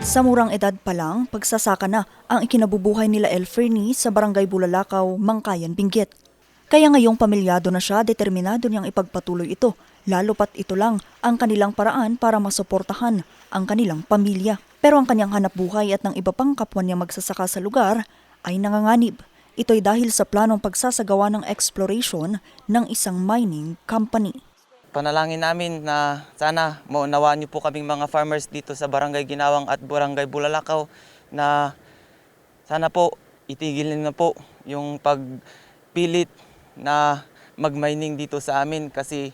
Sa murang edad pa lang, pagsasaka na ang ikinabubuhay nila El Fernie sa barangay Bulalakaw, Mangkayan, Benguet. Kaya ngayong pamilyado na siya, determinado niyang ipagpatuloy ito, lalo pat ito lang ang kanilang paraan para masuportahan ang kanilang pamilya. Pero ang kanyang hanap buhay at ng iba pang kapwa niya magsasaka sa lugar ay nanganganib. Ito'y dahil sa planong pagsasagawa ng exploration ng isang mining company. Panalangin namin na sana maunawaan niyo po kaming mga farmers dito sa Barangay Ginawang at Barangay Bulalakaw na sana po itigil na po yung pagpilit na mag-mining dito sa amin kasi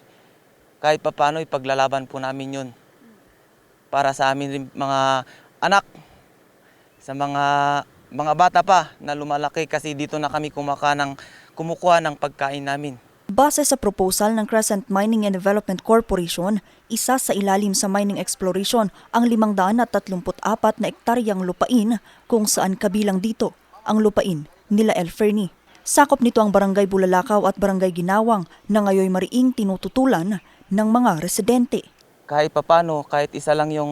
kahit papano ipaglalaban po namin yun para sa amin rin mga anak, sa mga mga bata pa na lumalaki kasi dito na kami kumaka ng, kumukuha ng pagkain namin. Base sa proposal ng Crescent Mining and Development Corporation, isa sa ilalim sa mining exploration ang 534 na ektaryang lupain kung saan kabilang dito ang lupain nila El Fernie. Sakop nito ang Barangay Bulalakaw at Barangay Ginawang na ngayoy mariing tinututulan ng mga residente. kahit papano, kahit isa lang yung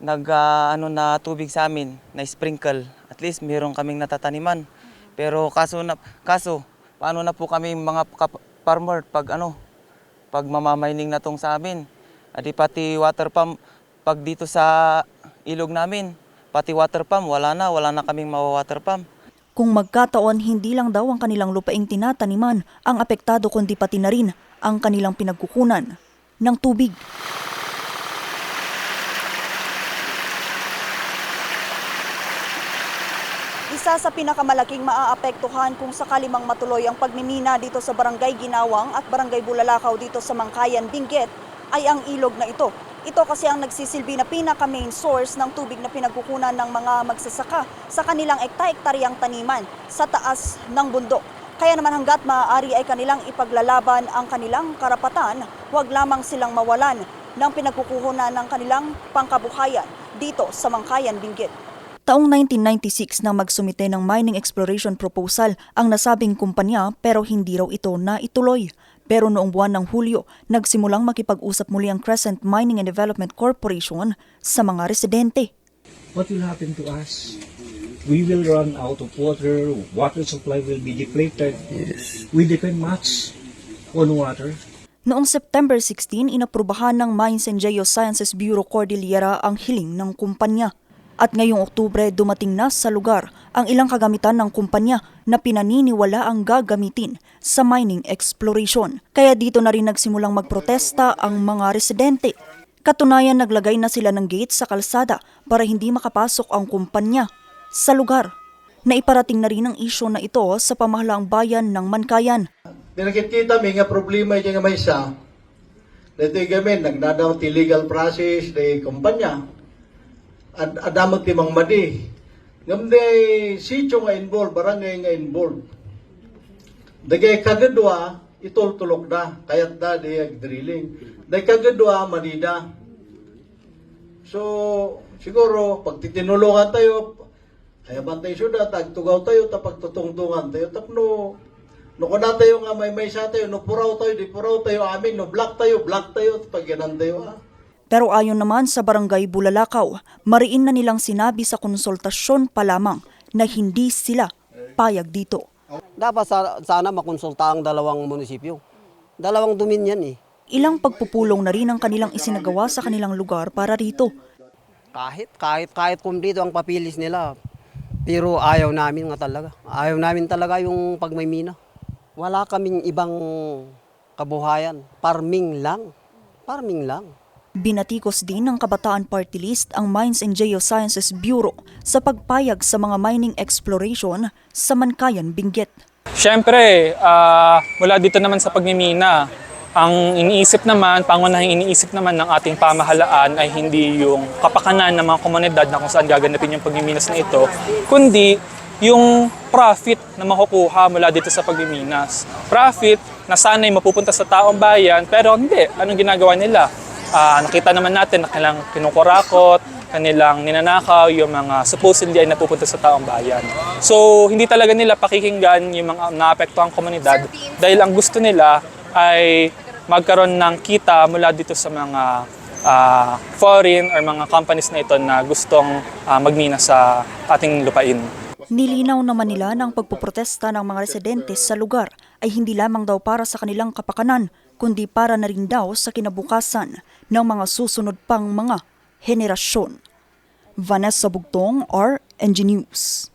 nag ah, ano na tubig sa amin na sprinkle, at least meron kaming natataniman. Pero kaso na kaso paano na po kami mga farmer pag ano pag mamamining na tong sa amin. Adi pati water pump pag dito sa ilog namin, pati water pump wala na, wala na kaming mawa-water pump. Kung magkataon, hindi lang daw ang kanilang lupaing tinataniman ang apektado kundi pati na rin ang kanilang pinagkukunan ng tubig. Isa sa pinakamalaking maaapektuhan kung sakali matuloy ang pagmimina dito sa Barangay Ginawang at Barangay Bulalakaw dito sa Mangkayan, Benguet ay ang ilog na ito. Ito kasi ang nagsisilbi na pinaka main source ng tubig na pinagkukunan ng mga magsasaka sa kanilang ekta-ektaryang taniman sa taas ng bundok. Kaya naman hanggat maaari ay kanilang ipaglalaban ang kanilang karapatan, huwag lamang silang mawalan ng pinagkukuhunan ng kanilang pangkabuhayan dito sa Mangkayan, Benguet. Taong 1996 nang magsumite ng mining exploration proposal ang nasabing kumpanya pero hindi raw ito na ituloy. Pero noong buwan ng Hulyo, nagsimulang makipag-usap muli ang Crescent Mining and Development Corporation sa mga residente. what will happen to us? We will run out of water, water supply will be depleted. We depend much on water. Noong September 16, inaprubahan ng Mines and Geosciences Bureau Cordillera ang hiling ng kumpanya. At ngayong Oktubre, dumating na sa lugar ang ilang kagamitan ng kumpanya na pinaniniwala ang gagamitin sa mining exploration. Kaya dito na rin nagsimulang magprotesta ang mga residente. Katunayan naglagay na sila ng gate sa kalsada para hindi makapasok ang kumpanya sa lugar. Naiparating na rin ang isyo na ito sa pamahalaang bayan ng Mankayan. Pinakikita mi nga problema yung may isa. Dito gamin, nagdadaw ti legal process di kumpanya. Ad adamag ti mang madi. Ngam di sityo nga involved, barangay nga involved. Dagay kagadwa, itultulok da, kayat da di ag drilling. Dagay kagadwa, manida. So, siguro, pag titinulungan tayo, ayaban tayo suda, tagtugaw tayo, tapag tutungtungan tayo, tapno, no kuna tayo nga may may sa tayo, no puraw tayo, di puraw tayo amin, no black tayo, black tayo, pag tayo ah. Pero ayon naman sa barangay Bulalakaw, mariin na nilang sinabi sa konsultasyon pa lamang na hindi sila payag dito. Dapat sa- sana makonsulta ang dalawang munisipyo. Dalawang domin yan eh. Ilang pagpupulong na rin ang kanilang isinagawa sa kanilang lugar para rito. Kahit, kahit, kahit kumplito ang papilis nila. Pero ayaw namin nga talaga. Ayaw namin talaga yung pagmaymina. Wala kaming ibang kabuhayan. Farming lang. Farming lang. Binatikos din ng Kabataan Party List ang Mines and Geosciences Bureau sa pagpayag sa mga mining exploration sa Mankayan, Benguet. Siyempre, ah, mula dito naman sa pagmimina, ang iniisip naman, pangunahing iniisip naman ng ating pamahalaan ay hindi yung kapakanan ng mga komunidad na kung saan gaganapin yung pagmiminas na ito, kundi yung profit na makukuha mula dito sa pagmiminas. Profit na sana'y mapupunta sa taong bayan, pero hindi. Anong ginagawa nila? Ah, nakita naman natin na kanilang kinukurakot, kanilang ninanakaw yung mga supposedly ay napupunta sa taong bayan. So, hindi talaga nila pakikinggan yung mga naapektuhang komunidad dahil ang gusto nila ay magkaroon ng kita mula dito sa mga ah, foreign or mga companies na ito na gustong ah, magmina sa ating lupain. Nilinaw naman nila ang pagpuprotesta ng mga residente sa lugar ay hindi lamang daw para sa kanilang kapakanan, kundi para na rin daw sa kinabukasan ng mga susunod pang mga henerasyon. Vanessa Bugtong, RNG News.